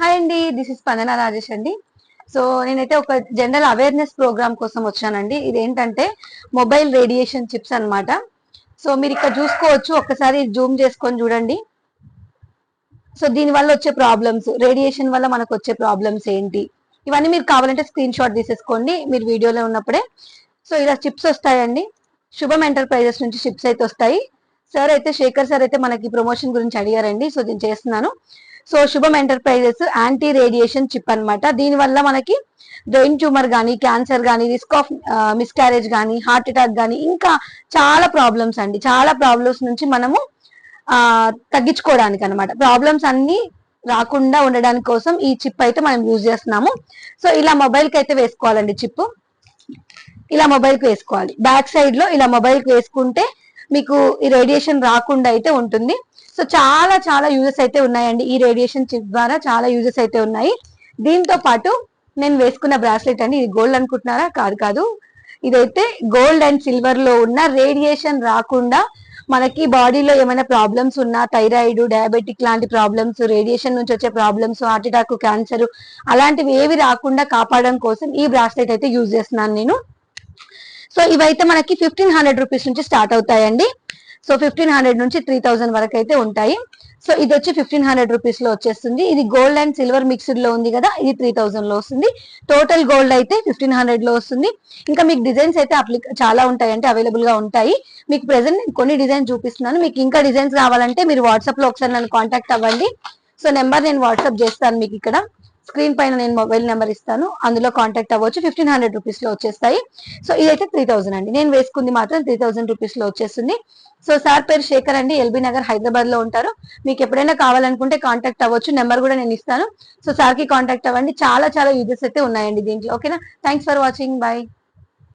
Hi అండి this is స్పందన రాజేష్ అండి. సో నేనైతే ఒక జనరల్ అవేర్నెస్ ప్రోగ్రామ్ కోసం వచ్చానండి. ఇది ఏంటంటే మొబైల్ రేడియేషన్ చిప్స్ అనమాట సో మీరు ఇక్కడ చూసుకోవచ్చు ఒక్కసారి జూమ్ చేసుకొని చూడండి. సో దీని వల్ల వచ్చే ప్రాబ్లమ్స్ రేడియేషన్ వల్ల మనకు వచ్చే ప్రాబ్లమ్స్ ఏంటి? ఇవన్నీ మీరు కావాలంటే స్క్రీన్ షాట్ తీసేసుకోండి మీరు వీడియోలో ఉన్నప్పుడే. సో ఇలా చిప్స్ వస్తాయండి. శుభం ఎంటర్ప్రైజెస్ నుంచి చిప్స్ అయితే వస్తాయి. సార్ అయితే శేఖర్ సార్ అయితే మనకి ప్రమోషన్ గురించి అడిగారండి. సో నేను చేస్తున్నాను. సో శుభం ఎంటర్ప్రైజెస్ యాంటీ రేడియేషన్ చిప్ అన్నమాట. దీనివల్ల మనకి బ్రెయిన్ ట్యూమర్ కానీ క్యాన్సర్ కానీ రిస్క్ ఆఫ్ మిస్క్యారేజ్ కానీ హార్ట్ అటాక్ కానీ ఇంకా చాలా ప్రాబ్లమ్స్ అండి. చాలా ప్రాబ్లమ్స్ నుంచి మనము ఆ తగ్గించుకోవడానికి అన్నమాట. ప్రాబ్లమ్స్ అన్ని రాకుండా ఉండడానికి కోసం ఈ చిప్ అయితే మనం యూజ్ చేస్తున్నాము. సో ఇలా మొబైల్కి అయితే వేసుకోవాలండి చిప్ ఇలా మొబైల్కి వేసుకోవాలి. బ్యాక్ సైడ్లో ఇలా మొబైల్కి వేసుకుంటే మీకు ఈ రేడియేషన్ రాకుండా అయితే ఉంటుంది. సో చాలా చాలా యూజెస్ అయితే ఉన్నాయండి. ఈ రేడియేషన్ చిప్ ద్వారా చాలా యూజెస్ అయితే ఉన్నాయి. దీంతో పాటు నేను వేసుకున్న బ్రాస్లెట్ అండి. ఇది గోల్డ్ అనుకుంటున్నారా? కాదు కాదు. ఇదైతే గోల్డ్ అండ్ సిల్వర్లో ఉన్న రేడియేషన్ రాకుండా మనకి బాడీలో ఏమైనా ప్రాబ్లమ్స్ ఉన్నా థైరాయిడ్ డయాబెటిక్ లాంటి ప్రాబ్లమ్స్ రేడియేషన్ నుంచి వచ్చే ప్రాబ్లమ్స్ హార్ట్ అటాక్ క్యాన్సర్ అలాంటివి ఏవి రాకుండా కాపాడడం కోసం ఈ బ్రాస్లెట్ అయితే యూజ్ చేస్తున్నాను నేను. సో ఇవైతే మనకి ఫిఫ్టీన్ హండ్రెడ్ రూపీస్ నుంచి స్టార్ట్ అవుతాయండి. సో ఫిఫ్టీన్ హండ్రెడ్ నుంచి త్రీ థౌసండ్ వరకు అయితే ఉంటాయి. సో ఇది వచ్చి ఫిఫ్టీన్ హండ్రెడ్ రూపీస్లో వచ్చేస్తుంది. ఇది గోల్డ్ అండ్ సిల్వర్ మిక్స్డ్లో ఉంది కదా ఇది త్రీ థౌసండ్లో వస్తుంది. టోటల్ గోల్డ్ అయితే ఫిఫ్టీన్ హండ్రెడ్లో వస్తుంది. ఇంకా మీకు డిజైన్స్ అయితే అప్లిక చాలా ఉంటాయి అంటే అవైలబుల్గా ఉంటాయి. మీకు ప్రెసెంట్ నేను కొన్ని డిజైన్స్ చూపిస్తున్నాను. మీకు ఇంకా డిజైన్స్ రావాలంటే మీరు వాట్సాప్లో ఒకసారి నన్ను కాంటాక్ట్ అవ్వండి. సో నెంబర్ నేను వాట్సాప్ చేస్తాను మీకు ఇక్కడ. స్క్రీన్ పైన నేను మొబైల్ నెంబర్ ఇస్తాను. అందులో కాంటాక్ట్ అవ్వచ్చు. ఫిఫ్టీన్ హండ్రెడ్ రూపీస్లో వచ్చేస్తాయి. సో ఇదైతే త్రీ థౌసండ్ అండి. నేను వేసుకుంది మాత్రం త్రీ థౌసండ్ రూపీస్లో వచ్చేస్తుంది. సో సార్ పేరు శేఖర్ అండి. ఎల్బీ నగర్ హైదరాబాద్లో ఉంటారు. మీకు ఎప్పుడైనా కావాలనుకుంటే కాంటాక్ట్ అవ్వచ్చు. నెంబర్ కూడా నేను ఇస్తాను. సో సార్కి కాంటాక్ట్ అవ్వండి. చాలా చాలా యూజెస్ అయితే ఉన్నాయండి దీంట్లో. ఓకేనా? Thanks for watching. బాయ్